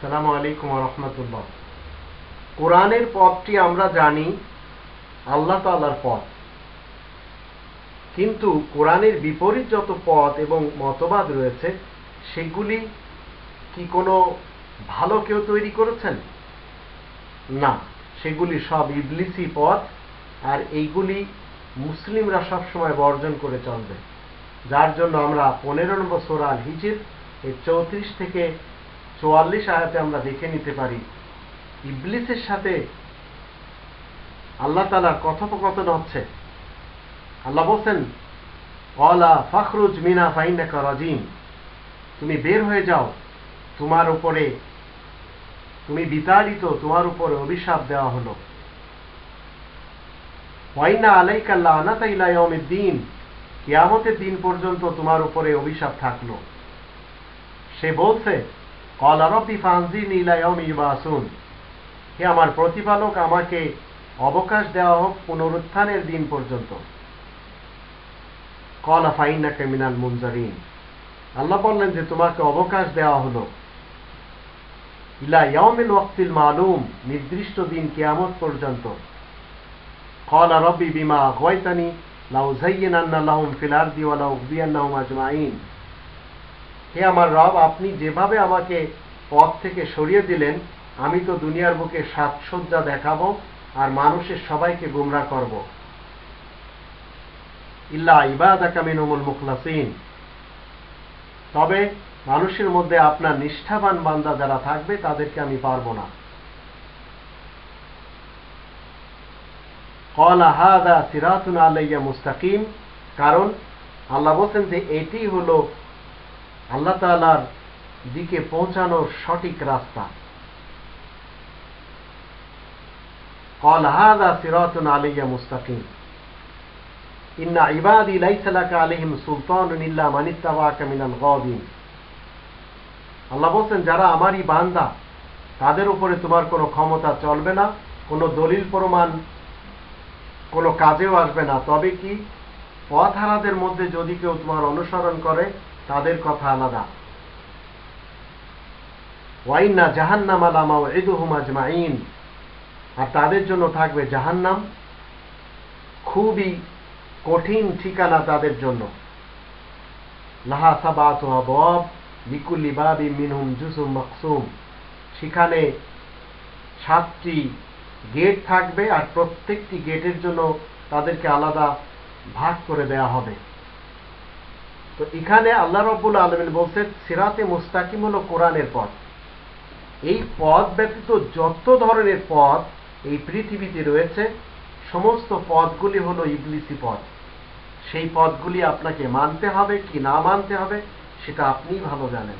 সালামু আলাইকুম রহমতুল্লাহ। কোরআনের পথটি আমরা জানি আল্লাহ তাআলার পথ। কিন্তু কোরআনের বিপরীত যত পথ এবং মতবাদ রয়েছে, সেগুলি কি কোনো ভালো কেউ তৈরি করেছেন? না, সেগুলি সব ইবলিসি পথ আর এইগুলি মুসলিমরা সবসময় বর্জন করে চলবে। যার জন্য আমরা পনেরো নম্বর সোরাল হিজির এই চৌত্রিশ থেকে চুয়াল্লিশ আয়াতে আমরা দেখে নিতে পারি, ইবলিসের সাথে আল্লাহ তালার কথোপকথন হচ্ছে। আল্লাহ বলছেন অলা ফখরুজ মিনা ফাইনাকা রাজিম। তুমি বের হয়ে যাও, তোমার উপরে, তুমি বিতাড়িত, তোমার উপরে অভিশাপ দেওয়া হলো। ওয়াইনা আলাইকাল্লা আনাতাইলা ইয়মের দিন কিয়ামতের দিন পর্যন্ত তোমার উপরে অভিশাপ থাকল। সে বলছে, কল আরবি ফানজিন ইলায়মি বাসুন হে আমার প্রতিপালক, আমাকে অবকাশ দেওয়া হোক পুনরুত্থানের দিন পর্যন্ত। কল আফাইনাকে মিনাল মুনজারিন। আল্লাহ বললেন যে, তোমাকে অবকাশ দেওয়া হলো। ইলা ওয়াক্তিল মালুম, নির্দিষ্ট দিন কিয়ামত পর্যন্ত। কল রব্বি বিমা গয়তানি লাউ জাইয়িনান্না লাহুম ফিল আরদি ওয়া লাউ আজমাইন। হে আমার রব, আপনি যেভাবে আমাকে পথ থেকে সরিয়ে দিলেন, আমি তো দুনিয়ার বুকে সাজসজ্জা দেখাবো আর মানুষের সবাইকে গুমরা করব। ইল্লা ইবাদাকা মুখলাসিন। তবে মানুষের মধ্যে আপনার নিষ্ঠাবান বান্দা যারা থাকবে, তাদেরকে আমি পারব না। কলা হাদা সিরাতুন আলাইয়া মুস্তাকিম। কারণ আল্লাহ বলছেন যে, এটি হলো আল্লাহ তালার দিকে পৌঁছানোর সঠিক রাস্তা। আল্লাহ বলছেন, যারা আমারই বান্দা, তাদের উপরে তোমার কোনো ক্ষমতা চলবে না, কোনো দলিল প্রমাণ, কোনো কাজেও আসবে না। তবে কি পথহারাদের মধ্যে যদি কেউ তোমার অনুসরণ করে তাদের কথা আলাদা। ওয়াইন্না জাহান্নাম আলামা ইদুহুম আজমাইন আর তাদের জন্য থাকবে জাহান্নাম। খুবই কঠিন ঠিকানা তাদের জন্য। লাহা সাবাত আবব লিকুল্লি বাবি মিনহুম জুসুম মকসুম। সেখানে সাতটি গেট থাকবে আর প্রত্যেকটি গেটের জন্য তাদেরকে আলাদা ভাগ করে দেয়া হবে। তো এখানে আল্লাহ রবুল আলমিন বলছে সিরাতে মুস্তাকিম হলো কোরআনের পথ। এই পথ ব্যতীত যত ধরনের পথ এই পৃথিবীতে রয়েছে, সমস্ত পদগুলি হলো ইবলিসি পদ সেই পদগুলি আপনাকে মানতে হবে কি না মানতে হবে, সেটা আপনিই ভালো জানেন।